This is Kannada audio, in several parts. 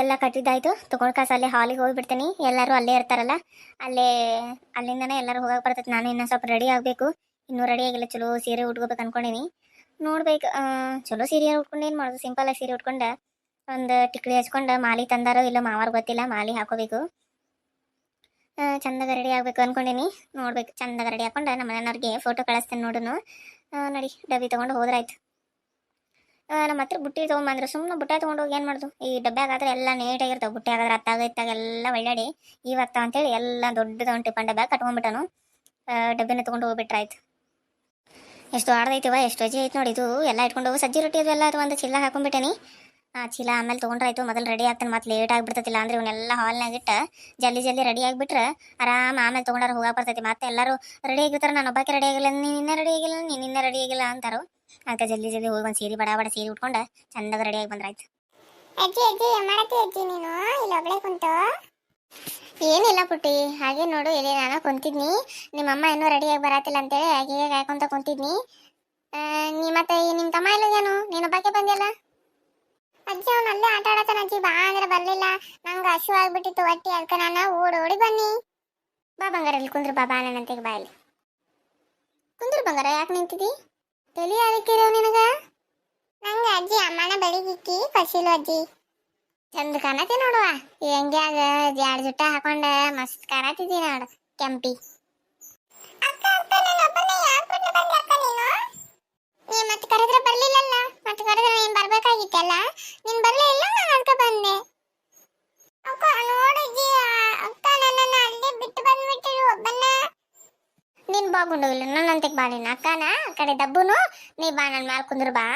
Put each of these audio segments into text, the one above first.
ಎಲ್ಲ ಕಟ್ಟಿದ್ದಾಯ್ತು. ತಗೊಂಡ್ ಕಾಸು ಅಲ್ಲೇ ಹಾಲಿಗೆ ಹೋಗಿಬಿಡ್ತೀನಿ. ಎಲ್ಲರೂ ಅಲ್ಲೇ ಇರ್ತಾರಲ್ಲ, ಅಲ್ಲೇ, ಅಲ್ಲಿಂದನೇ ಎಲ್ಲರೂ ಹೋಗಕ್ಕೆ ಬರ್ತೈತೆ. ನಾನು ಇನ್ನೂ ಸ್ವಲ್ಪ ರೆಡಿ ಆಗಬೇಕು. ಇನ್ನೂ ರೆಡಿ ಆಗಿಲ್ಲ. ಚಲೋ ಸೀರೆ ಉಟ್ಕೋಬೇಕು ಅನ್ಕೊಂಡೀನಿ. ನೋಡ್ಬೇಕು ಚಲೋ ಸೀರೆ ಉಟ್ಕೊಂಡು ಏನು ಮಾಡೋದು? ಸಿಂಪಲ್ ಆಗಿ ಸೀರೆ ಉಟ್ಕೊಂಡು, ಒಂದು ಟಿಕ್ಲಿ ಹಚ್ಕೊಂಡು, ಮಾಲಿ ತಂದಾರೋ ಇಲ್ಲ ಮಾವಾರು ಗೊತ್ತಿಲ್ಲ, ಮಾಲಿ ಹಾಕೋಬೇಕು. ಚಂದಾಗ ರೆಡಿ ಆಗಬೇಕು ಅನ್ಕೊಂಡೀನಿ. ನೋಡ್ಬೇಕು, ಚಂದಾಗ ರೆಡಿ ಹಾಕೊಂಡು ನಮ್ಮ ಮನೆಯವ್ರಿಗೆ ಫೋಟೋ ಕಳಿಸ್ತೇನೆ ನೋಡುನು. ನೋಡಿ, ಡಬ್ಬಿ ತೊಗೊಂಡು ಹೋದ್ರಾಯ್ತು. ನಮ್ಮ ಹತ್ರ ಬುಟ್ಟಿ ತೊಗೊಂಬಂದ್ರೆ ಸುಮ್ಮನೆ ಬುಟ್ಟೆ ತೊಗೊಂಡು ಹೋಗಿ ಏನು ಮಾಡೋದು? ಈ ಡಬ್ಬ್ಯಾಗಾದ್ರೆ ಎಲ್ಲ ನೀಟಾಗಿರ್ತಾವೆ ಬುಟ್ಟಿ ಆಗಾದ್ರೆ ಅತ್ತಾಗ ಇತ್ತಾಗ ಎಲ್ಲ ಒಳ್ಳಾಡಿ. ಇವತ್ತ ಅಂತೇಳಿ ಎಲ್ಲ ದೊಡ್ಡದ ಒಂದು ಟಿಫನ್ ಡಬ್ಬ ಕಟ್ಕೊಂಡ್ಬಿಟ್ಟನು. ಡಬ್ಬಿನ ತೊಗೊಂಡು ಹೋಗ್ಬಿಟ್ರಾಯ್ತು ಎಷ್ಟು ಆಡ್ದೈತಿವ ಎಷ್ಟು ಅಜ್ಜಿ ಐತೆ ನೋಡಿ ಇದು. ಎಲ್ಲ ಇಟ್ಕೊಂಡು ಹೋಗಿ. ಸಜ್ಜಿ ರೊಟ್ಟಿ ಅದು ಎಲ್ಲ ಅದು ಒಂದು ಚೀಲ ಹಾಕೊಂಡ್ಬಿಟ್ಟೇನಿ. ಆ, ಚೀಲ ಆಮೇಲೆ ತೊಗೊಂಡ್ರಾಯ್ತು. ಮೊದಲು ರೆಡಿ ಆಗ್ತಾನೆ, ಮತ್ತೆ ಲೇಟ್ ಆಗ್ಬಿಡ್ತೈತಿಲ್ಲ ಅಂದ್ರೆ ಇವನ್ನೆಲ್ಲ ಹಾಲ್ನಾಗ ಇಟ್ಟು ಜಲ್ದಿ ಜಲ್ದಿ ರೆಡಿ ಆಗಿಬಿಟ್ರೆ ಆರಾಮ ಆಮೇಲೆ ತೊಗೊಂಡಾರ ಹೋಗಕ್ಕೆ ಬರ್ತೈತಿ. ಮತ್ತೆ ಎಲ್ಲರೂ ರೆಡಿ ಆಗಿರ್ತಾರೆ. ನಾನು ಒಬ್ಬಾಕೆ ರೆಡಿ ಆಗಿಲ್ಲ, ನೀನು ಇನ್ನೇ ರೆಡಿ ಆಗಿಲ್ಲ, ನೀನು ಇನ್ನೇ ರೆಡಿ ಆಗಿಲ್ಲ ಅಂತಾರು. ಅದಕ್ಕೆ ಜಲ್ದಿ ಜಲ್ದಿ ಹೋಗಿ ಒಂದು ಸೀರೆ ಬಡ ಬಡ ಸೀರೆ ಉಟ್ಕೊಂಡು ಚಂದಾಗ ರೆಡಿ ಆಗಿ ಬಂದ್ರಾಯ್ತು. ಅಜ್ಜಿ ಅಜ್ಜಿ, ಏನ್ ಅಜ್ಜಿ ನೀನು? ಇಲ್ಲಿ ಒಬ್ಳೆ ಕುಂತು. ಏನಿಲ್ಲ ಪುಟ್ಟಿ, ಹಾಗೆ ನೋಡು, ಇಲ್ಲಿ ನಾನು ಕುಂತಿದ್ನಿ. ನಿಮ್ಮಮ್ಮ ಇನ್ನೂ ರೆಡಿಯಾಗಿ ಬರತ್ತಿಲ್ಲ ಅಂತೇಳಿ ಹಾಗೆ ಕಾಯ್ಕೊಂತ ಕುಂತಿದ್ನಿ. ನೀ ಮತ್ತೆ ನಿಮ್ಮ ತಮ್ಮ ಇಲ್ಲದೇನು ನೀನು ಒಬ್ಬಾಕೆ ಬಂದಿಲ್ಲ ಅಜ್ಜಿ, ಅವ್ನು ಅಲ್ಲೇ ಆಟ ಆಡತ್ತಾನ ಅಜ್ಜಿ. ಬಾ ಅಂದ್ರೆ ಬರ್ಲಿಲ್ಲ. ನಂಗೆ ಹಸು ಆಗ್ಬಿಟ್ಟಿತ್ತು ಹೊಟ್ಟಿ ಅದಕ್ಕೆ ನಾನು ಓಡಿ ಓಡಿ ಬನ್ನಿ ಬಾ ಬಂಗಾರ, ಇಲ್ಲಿ ಕುಂದ್ರು, ಬಾ ಬಾ ನನ್ನಂತೆಗೆ ಬಾ ಇಲ್ಲಿ. ಕುಂದ್ರು ಬಂಗಾರ, ಯಾಕೆ ನಿಂತಿದ್ದಿ ತಲೆ ಅದಕ್ಕಿರೋ ನಿನಗ? ನಂಗೆ ಅಜ್ಜಿ ಅಮ್ಮನ ಬೆಳಿಗಿಕ್ಕಿ ಕಸಿಲು ಅಜ್ಜಿ. ಚಂದ ಕಾಣತಿ ನೋಡುವ. ಹೆಂಗ್ಯಾಗ ಎರಡು ಜುಟ್ಟ ಹಾಕೊಂಡ ಮಸ್ತ್ ಕಾಣತಿದ್ದಿ ನೋಡು ಕೆಂಪಿ. ಮತ್ತೆ ಕರೆದ್ರೆ ಬರ್ಲಿಲ್ಲಲ್ಲ. ಮತ್ತೆ ಕರೆದ್ರೆ ನೀನ್ ಬರ್ಬೇಕಾಗಿತ್ತಲ್ಲ. ನೀನ್ ಬರ್ಲೇ ಇಲ್ಲ ನಾನು ಬಂದೆ. ಅಕ್ಕ ನೋಡಜ್ಜಿ ಅಕ್ಕ ನನ್ನನ್ನ ಅಲ್ಲೇ ಇಲ್ಲ ನನ್ನಂತೆಗೆ ಬಾ ನಿನ್ನ ಅಕ್ಕನ? ಆ ಕಡೆ ಡಬ್ಬುನು ನೀ ಬಾ ನನ್ನ ಮ್ಯಾಲ ಕುಂದ್ರು ಬಾ.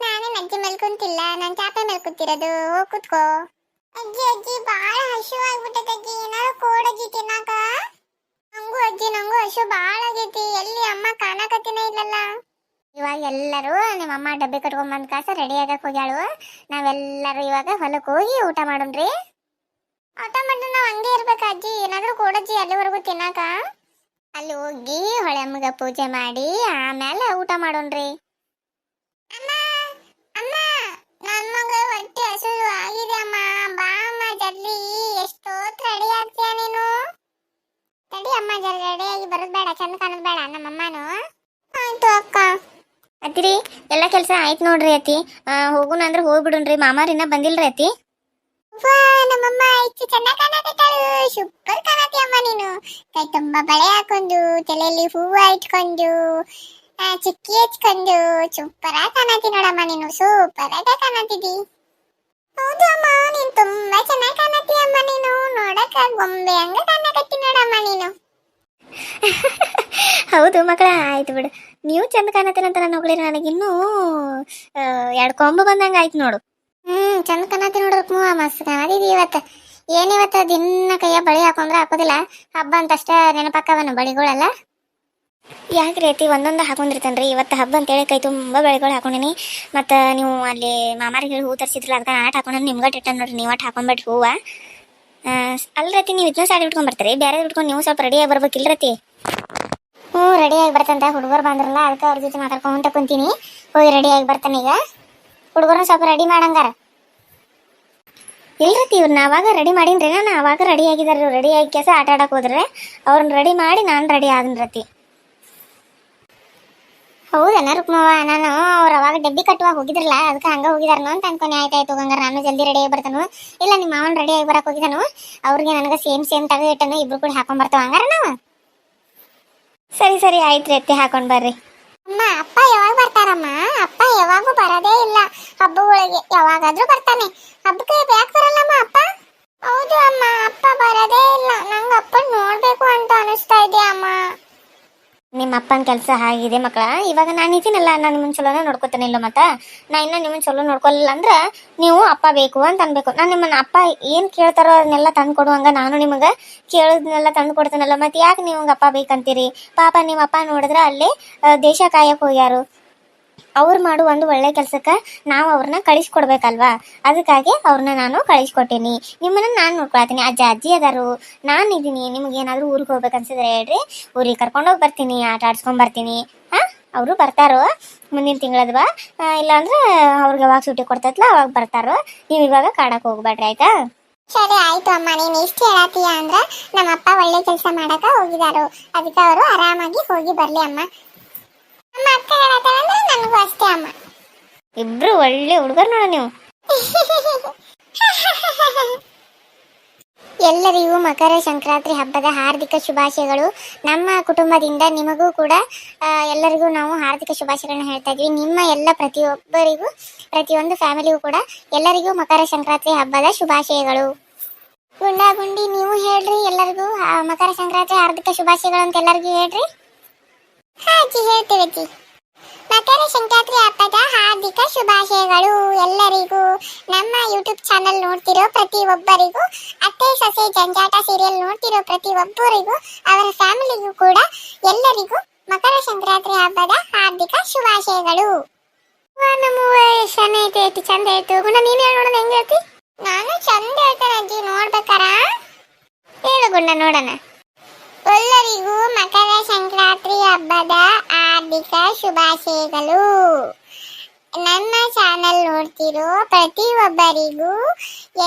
ಅಜ್ಜಿ ಅಜ್ಜಿ ಅಜ್ಜಿ ಕುಂತಿಲ್ಲ, ನಾನು ಚಾಪೆ ಮೇಲೆ ಕೂತಿರೋದು. ಓ ಕೂತ್ಕೋ. ಅಜ್ಜಿ ಅಜ್ಜಿ, ಬಾಳ ಆಗ್ಬಿಟ್ಟದ ಅಜ್ಜಿ. ಏನಾದ್ರು ಕೋಡಜ್ಜಿ ಅಜ್ಜಿ ನಂಗೂ ಹಸು ಬಾಳ ಆಗೈತಿ ಎಲ್ಲಿ ಅಮ್ಮ ಕಾಣಕತ್ತಿನ ಇಲ್ಲಲ್ಲ. ಇವಾಗ ಎಲ್ಲರೂ ನಿಮ್ಮಮ್ಮ ಡಬ್ಬಿ ಕಟ್ಕೊಂಡ್ ಕಾಸ ರೆಡಿ ಆಗಕ್ ಹೋಗ್ಯಾಳು. ನಾವೆಲ್ಲರೂ ಇವಾಗ ಹೊಲಕ್ಕೆ ಹೋಗಿ ಊಟ ಮಾಡೋಣ್ರಿ. ಊಟ ಮಾಡಿದ್ರೆ ನಾವ್ ಹಂಗೆ ಇರ್ಬೇಕು ಅಜ್ಜಿ. ಏನಾದರೂ ಕೋಡಜ್ಜಿ ಅಲ್ಲಿವರೆಗೂ ತಿನ್ನಾಕ ಅಲ್ಲಿ ಹೋಗಿ ಹೊಳೆ ಅಮ್ಮಗ ಪೂಜೆ ಮಾಡಿ ಆಮೇಲೆ ಊಟ ಮಾಡೋಣ್ರಿ. ಅಮ್ಮ ಅಮ್ಮ ನನ್ನ ಮಗ ಅಮ್ಮ. ಬಾ ಅಮ್ಮ ರೆಡಿ ಆಗ್ತೀಯ ನೀನು? ತಡಿ ಅಮ್ಮ, ಜಲ್ದಿ ರೆಡಿಯಾಗಿ ಬರೋದ್ ಬೇಡ, ಚಂದ ಕಾಣೋದ್ ಬೇಡ. ನಮ್ಮಮ್ಮನು. ಆಯ್ತು ಅಕ್ಕ. ಅತ್ತಿರಿ ಎಲ್ಲ ಕೆಲಸ ಆಯ್ತು ನೋಡ್ರಿ ಅತಿ ಹೋಗೋಣ ಅಂದ್ರೆ ಹೋಗ್ಬಿಡುನ್ರಿ. ಇನ್ನ ಬಂದಿಲ್ರಿ ಅತ್ತಿ. ವಾ ನಮ್ಮಮ್ಮ ಇಷ್ಟು ಚೆನ್ನಾಗಿ ಕಾಣಕತ್ತಾಳು ಸೂಪರ್ ಕಾಣತಿ ಅಮ್ಮ ನೀನು. ಕೈ ತುಂಬಾ ಬಳೆ ಹಾಕೊಂಡು ತಲೆಯಲ್ಲಿ ಹೂವು ಇಟ್ಕೊಂಡು ಚಿಕ್ಕಿ ಹಚ್ಕೊಂಡು ಸೂಪರ್ ಆಗಿ ಕಾಣತಿ ನೋಡಮ್ಮ ನೀನು. ಸೂಪರ್ ಆಗಿ ಕಾಣತಿದ್ದಿ ಹೌದು ಅಮ್ಮ ನೀನು ತುಂಬಾ ಚೆನ್ನಾಗಿ ಕಾಣತಿ ಅಮ್ಮ ನೀನು. ನೋಡಕ ಗೊಂಬೆ ಹಂಗ ಕಾಣಕತ್ತಿ ನೋಡಮ್ಮ ನೀನು. ಹೌದು ಮಕ್ಕಳ ಆಯ್ತು ಬಿಡು. ನೀವು ಚಂದ ಕಾಣತ್ತೀರಂತ ನಾನು ಹೋಗ್ಲಿರಿ ನನಗಿನ್ನೂ ಎರಡು ಕೊಂಬು ಬಂದಂಗ ಆಯ್ತು ನೋಡು. ಹ್ಮ್ ಚಂದ ಕಾಣತಿ ನೋಡ್ರಪ್ಪ ಮಸ್ತ್ ಕಾಣತಿದ್ದಿ ಇವತ್ತ. ಏನಿವತ್ತ ದಿನ ಕೈಯ ಬಳಿ ಹಾಕೊಂಡ್ರೆ ಹಾಕೋದಿಲ್ಲ. ಹಬ್ಬ ಅಂತಷ್ಟೇ ನೆನಪಾಕವನ ಬಳಿಗಳೆಲ್ಲ. ಯಾಕೆ ರೀತಿ ಒಂದೊಂದು ಹಾಕೊಂಡಿರ್ತೇನ್ರಿ. ಇವತ್ತು ಹಬ್ಬ ಅಂತೇಳಿ ಕೈ ತುಂಬ ಬೆಳೆಗಳು ಹಾಕೊಂಡಿನಿ. ಮತ್ತು ನೀವು ಅಲ್ಲಿ ಮಾಮಾರಿಗೆ ಹೇಳಿ ಹೂ ತರಿಸಿದ್ರಲ್ಲ ಅದಕ್ಕೆ ಆಟ ಹಾಕೊಂಡು ನಿಮ್ಗೆ ಇಟ್ಟ ನೋಡ್ರಿ. ನೀವು ಅಟ್ ಹಾಕೊಂಡ್ಬಿಟ್ಟು ಹೂವ. ಆ, ರೀತಿ ನೀವು ಇದನ್ನ ಸಾಡಿ ಇಟ್ಕೊಂಡ್ಬರ್ತೀರಿ ಬೇರೆ ಇಟ್ಕೊಂಡು ನೀವು ಸ್ವಲ್ಪ ರೆಡಿಯಾಗಿ ಬರ್ಬೇಕಿಲ್ಲ ರತಿ ಹ್ಞೂ ರೆಡಿಯಾಗಿ ಬರ್ತಂತ. ಹುಡುಗರು ಬಂದ್ರಲ್ಲ, ಅದಕ್ಕೆ ಅವ್ರ ಜೊತೆ ಮಾತಾಡ್ಕೊಂತ ಕುಂತೀನಿ. ಹೋಗಿ ರೆಡಿಯಾಗಿ ಬರ್ತಾನೆ ಈಗ. ಹುಡುಗರನ್ನ ಸ್ವಲ್ಪ ರೆಡಿ ಮಾಡಂಗಾರ. ಇಲ್ರತಿ ಇವ್ರನ್ನ ಅವಾಗ ರೆಡಿ ಮಾಡೀನ್ರಿ ನಾನು ಅವಾಗ ರೆಡಿ ಆಗಿದಾರ ರೆಡಿ ಆಗಿ ಕೆಲಸ ಆಟ ಆಡಕ್ಕೆ ಹೋದ್ರೆ, ಅವ್ರನ್ನ ರೆಡಿ ಮಾಡಿ ನಾನು ರೆಡಿ ಆದನ್ ರತಿ ಹೌದನ ರುಕ್ಮವ್ವ? ನಾನು ಅವ್ರು ಅವಾಗ ಡಬ್ಬಿ ಕಟ್ಟುವಾಗ ಹೋಗಿದ್ರಲ್ಲ, ಅದಕ್ಕೆ ಹಂಗೆ ಹೋಗಿದಾರನು ಅಂತ ಅನ್ಕೊಂಡೆ. ಆಯ್ತು ಹೋಗಂಗಾರ ನಾನು ಜಲ್ದಿ ರೆಡಿ ಆಗಿ ಬರ್ತಾನು. ಇಲ್ಲ, ನಿಮ್ಮ ಮಾವನ ರೆಡಿ ಆಗಿ ಬರಕ್ಕೆ ಹೋಗಿದ್ದಾನು ಅವ್ರಿಗೆ ನನಗೆ ಸೇಮ್ ಸೇಮ್ ತೆಗೆದು ಇಟ್ಟನು ಇಬ್ರು ಕೂಡ ಹಾಕೊಂಡ್ ಬರ್ತಾವ ಹಂಗಾರ ನಾವು. ಸರಿ ಸರಿ ಆಯ್ತು ರೀ ಅತ್ತಿ ಹಾಕೊಂಡು ಬರ್ರಿ. ಅಮ್ಮ, ಅಪ್ಪ ಯಾವಾಗ ಬರ್ತಾರಮ್ಮ? ಅಪ್ಪ ಯಾವಾಗೂ ಬರೋದೇ ಇಲ್ಲ. ಹಬ್ಬಗಳಿಗೆ ಯಾವಾಗಾದ್ರೂ ಬರ್ತಾನೆ. ಹಬ್ಬಕ್ಕೆ ಯಾಕೆ ಬರಲ್ಲಮ್ಮ ಅಪ್ಪ? ಹೌದು ಅಮ್ಮ, ಅಪ್ಪ ಬರೋದೇ ಇಲ್ಲ. ನಂಗೆ ಅಪ್ಪ ನೋಡ್ಬೇಕು ಅಂತ ಅನಿಸ್ತಾ ಇದೆ ಅಮ್ಮ? ನಿಮ್ಮ ಅಪ್ಪನ ಕೆಲಸ ಆಗಿದೆ ಮಕ್ಕಳ. ಇವಾಗ ನಾನು ಇದ್ದೀನಲ್ಲ ನಾನು ನಿಮ್ಮನ್ನ ಚಲೋನೇ ನೋಡ್ಕೊತಾನೆ ಇಲ್ಲ ಮತ್ತ? ನಾ ಇನ್ನ ನಿಮ್ಮನ್ನ ಚಲೋ ನೋಡ್ಕೊಲಿಲ್ಲ ಅಂದ್ರೆ ನೀವು ಅಪ್ಪ ಬೇಕು ಅಂತ ಅನ್ಬೇಕು. ನಾನು ನಿಮ್ಮನ್ನ ಅಪ್ಪ ಏನು ಕೇಳ್ತಾರೋ ಅದನ್ನೆಲ್ಲ ತಂದು ಕೊಡುವಂಗ ನಾನು ನಿಮಗೆ ಕೇಳೋದನ್ನೆಲ್ಲ ತಂದು ಕೊಡ್ತೇನಲ್ಲ ಮತ್ತೆ ಯಾಕೆ ನೀವು ಅಪ್ಪ ಬೇಕಂತೀರಿ? ಪಾಪ ನಿಮ್ಮ ಅಪ್ಪ ನೋಡಿದ್ರೆ ಅಲ್ಲಿ ದೇಶ ಕಾಯಕ್ಕೆ ಹೋಗ್ಯಾರು. ಅವ್ರು ಮಾಡೋ ಒಂದು ಒಳ್ಳೆ ಕೆಲಸಕ್ಕೆ ನಾವು ಅವ್ರನ್ನ ಕಳಿಸ್ಕೊಡ್ಬೇಕಲ್ವಾ? ಅದಕ್ಕಾಗಿ ಅವ್ರನ್ನ ನಾನು ಕಳಿಸ್ಕೊಟ್ಟೀನಿ. ನಿಮ್ಮನ್ನ ನಾನು ನೋಡ್ಕೊಳ್ತೀನಿ ಅಜ್ಜ, ಅಜ್ಜಿ ಅದಾರು. ನಾನು ಇದ್ದೀನಿ. ನಿಮ್ಗೆ ಏನಾದರೂ ಊರಿಗೆ ಹೋಗ್ಬೇಕು ಅನ್ಸಿದ್ರೆ ಹೇಳ್ರಿ. ಊರಿಗೆ ಕರ್ಕೊಂಡೋಗಿ ಬರ್ತೀನಿ. ಆಟ ಆಡ್ಸ್ಕೊಂಡ್ ಬರ್ತೀನಿ. ಹಾಂ? ಅವರು ಬರ್ತಾರೋ? ಮುಂದಿನ ತಿಂಗಳದ್ವಾ ಇಲ್ಲಾಂದ್ರೆ ಅವ್ರಿಗೆ ಯಾವಾಗ ಸೂಟಿ ಕೊಡ್ತೈತ್ಲ, ಅವಾಗ ಬರ್ತಾರೋ? ನೀವು ಇವಾಗ ಕಾಡಕ್ಕೆ ಹೋಗ್ಬೇಡ್ರಿ, ಆಯ್ತಾ? ಸರಿ, ಆಯ್ತು ಅಮ್ಮ. ನೀನ್ ಇಷ್ಟ ಹೇಳತ್ತೀಯ ಅಂದ್ರ ನಮ್ಮಪ್ಪ ಒಳ್ಳೆ ಕೆಲಸ ಮಾಡಕ ಹೋಗಿದಾರು. ಅದಕ್ಕೆ ಅವರು ಆರಾಮಾಗಿ ಹೋಗಿ ಬರ್ಲಿ ಅಮ್ಮ. ನಮ್ಮ ಅಕ್ಕ ಹೇಳತ್ತಾಳ ಅಂದ್ರೆ ನನಗೂ ಅಷ್ಟೇ ಅಮ್ಮ. ಇಬ್ರು ಒಳ್ಳೆ ಹುಡುಗರು ನೋಡ ನೀವು. ಎಲ್ಲರಿಗೂ ಮಕರ ಸಂಕ್ರಾಂತಿ ಹಬ್ಬದ ಹಾರ್ದಿಕ ಶುಭಾಶಯಗಳು. ನಮ್ಮ ಕುಟುಂಬದಿಂದ ನಿಮಗೂ ಕೂಡ ಎಲ್ಲರಿಗೂ ನಾವು ಹಾರ್ದಿಕ ಶುಭಾಶಯಗಳನ್ನ ಹೇಳ್ತಾ ಇದ್ವಿ. ನಿಮ್ಮ ಎಲ್ಲ ಪ್ರತಿಯೊಬ್ಬರಿಗೂ, ಪ್ರತಿಯೊಂದು ಫ್ಯಾಮಿಲಿಗೂ ಕೂಡ ಎಲ್ಲರಿಗೂ ಮಕರ ಸಂಕ್ರಾಂತಿ ಹಬ್ಬದ ಶುಭಾಶಯಗಳು. ಗುಂಡ ಗುಂಡಿ, ನೀವು ಹೇಳ್ರಿ ಎಲ್ಲರಿಗೂ ಮಕರ ಸಂಕ್ರಾಂತಿ ಹಾರ್ದಿಕ ಶುಭಾಶಯಗಳು ಅಂತ ಎಲ್ಲರಿಗೂ ಹೇಳ್ರಿ. ಹಾ ಜಿ ಹೇಳ್ತೇವೆ ಅಜ್ಜಿ ಮಕರ ಸಂಕ್ರಾಂತಿ ಹಬ್ಬದ ಹಾರ್ದಿಕ ಶುಭಾಶಯಗಳು. ಎಲ್ಲರಿಗೂ ನಮ್ಮ ಯೂಟ್ಯೂಬ್ ಚಾನೆಲ್ ನೋಡ್ತಿರೋ ಪ್ರತಿಯೊಬ್ಬರಿಗೂ ಅತ್ತೆ ಸೊಸೆ ಜಂಜಾಟ ಸೀರಿಯಲ್ ನೋಡ್ತಿರೋ ಪ್ರತಿಯೊಬ್ಬರಿಗೂ ಅವರ ಫ್ಯಾಮಿಲಿಗೂ ಕೂಡ ಎಲ್ಲರಿಗೂ ಮಕರ ಸಂಕ್ರಾಂತಿ ಹಬ್ಬದ ಹಾರ್ದಿಕ ಶುಭಾಶಯಗಳು. ವಾ, ನಮ್ಮವ್ವ ಎಷ್ಟ್ ಚೆನ್ನ ಎಷ್ಟು ಚಂದ ಆಯ್ತು ಗುಣ ನೀನ್ ಹೇಳಿ ನೋಡೋಣ ನಾನು ಚಂದ ಹೇಳ್ತೇನೆ ಅಜ್ಜಿ ನೋಡ್ಬೇಕಾರ? ಹೇಳು ಗುಂಡ ನೋಡೋಣ. ಎಲ್ಲರಿಗೂ ಮಕರ ಸಂಕ್ರಾಂತಿ ಹಬ್ಬದ ಹಾರ್ದಿಕ ಶುಭಾಶಯಗಳು. ನನ್ನ ಚಾನೆಲ್ ನೋಡ್ತಿರೋ ಪ್ರತಿಯೊಬ್ಬರಿಗೂ,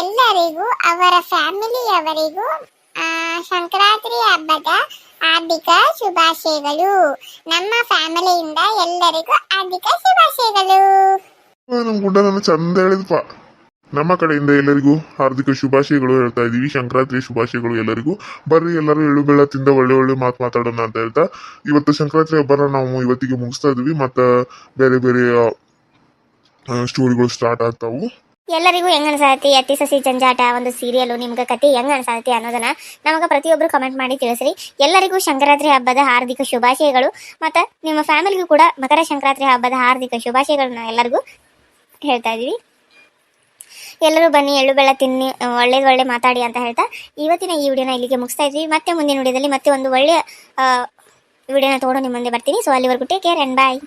ಎಲ್ಲರಿಗೂ, ಅವರ ಫ್ಯಾಮಿಲಿಯವರಿಗೂ ಸಂಕ್ರಾಂತಿ ಹಬ್ಬದ ಹಾರ್ದಿಕ ಶುಭಾಶಯಗಳು. ನಮ್ಮ ಫ್ಯಾಮಿಲಿಯಿಂದ ಎಲ್ಲರಿಗೂ ಹಾರ್ದಿಕ ಶುಭಾಶಯಗಳು. ಗುಡ್ಡ ನನ್ನ ಚಂದ ಹೇಳಿದಪ್ಪ ನಮ್ಮ ಕಡೆಯಿಂದ ಎಲ್ಲರಿಗೂ ಹಾರ್ದಿಕ ಶುಭಾಶಯಗಳು ಹೇಳ್ತಾ ಇದ್ದೀವಿ. ಸಂಕ್ರಾಂತಿ ಶುಭಾಶಯಗಳು ಎಲ್ಲರಿಗೂ. ಬರ್ರಿ, ಎಲ್ಲರೂ ಎಳ್ಳು ತಿಂದ ಒಳ್ಳೆ ಒಳ್ಳೆ ಮಾತು ಮಾತಾಡೋಣ ಅಂತ ಹೇಳ್ತಾ. ಇವತ್ತು ಸಂಕ್ರಾಂತಿ ಹಬ್ಬನ ನಾವು ಇವತ್ತಿಗೆ ಮುಗಿಸ್ತಾ ಇದೀವಿ ಮತ್ತೆ ಬೇರೆ ಬೇರೆ ಸ್ಟೋರಿಗಳು ಸ್ಟಾರ್ಟ್ ಆಗ್ತಾವು. ಎಲ್ಲರಿಗೂ ಹೆಂಗ್ ಅನ್ಸಾತಿ? ಅತಿ ಸಸಿ, ಜಂಜಾಟ ಒಂದು ಸೀರಿಯಲ್ ನಿಮ್ಗೆ ಕತೆ ಹೆಂಗ್ ಅನ್ಸಾತಿ ಅನ್ನೋದನ್ನ ನಮಗೆ ಪ್ರತಿಯೊಬ್ಬರು ಕಮೆಂಟ್ ಮಾಡಿ ತಿಳಿಸ್ರಿ. ಎಲ್ಲರಿಗೂ ಸಂಕ್ರಾಂತಿ ಹಬ್ಬದ ಹಾರ್ದಿಕ ಶುಭಾಶಯಗಳು. ಮತ್ತು ನಿಮ್ಮ ಫ್ಯಾಮಿಲಿಗೂ ಕೂಡ ಮಕರ ಸಂಕ್ರಾಂತಿ ಹಬ್ಬದ ಹಾರ್ದಿಕ ಶುಭಾಶಯಗಳನ್ನ ಎಲ್ಲರಿಗೂ ಹೇಳ್ತಾ ಇದೀವಿ ಎಲ್ಲರೂ ಬನ್ನಿ, ಎಳ್ಳು ಬೆಳ್ಳ ತಿನ್ನಿ ಒಳ್ಳೇದು ಒಳ್ಳೆ ಮಾತಾಡಿ ಅಂತ ಹೇಳ್ತಾ ಇವತ್ತಿನ ಈ ವಿಡಿಯೋನ ಇಲ್ಲಿಗೆ ಮುಗಿಸ್ತಾ ಇದ್ವಿ. ಮತ್ತೆ ಮುಂದಿನ ವಿಡಿಯೋದಲ್ಲಿ ಮತ್ತೆ ಒಂದು ಒಳ್ಳೆಯ ವಿಡಿಯೋನ ತೊಗೊಂಡು ನಿಮ್ಮ ಮುಂದೆ ಬರ್ತೀನಿ. ಸೊ ಅಲ್ಲಿವರೆಗೂ ಟೇಕ್ ಕೇರ್ ಆ್ಯಂಡ್ ಬಾಯ್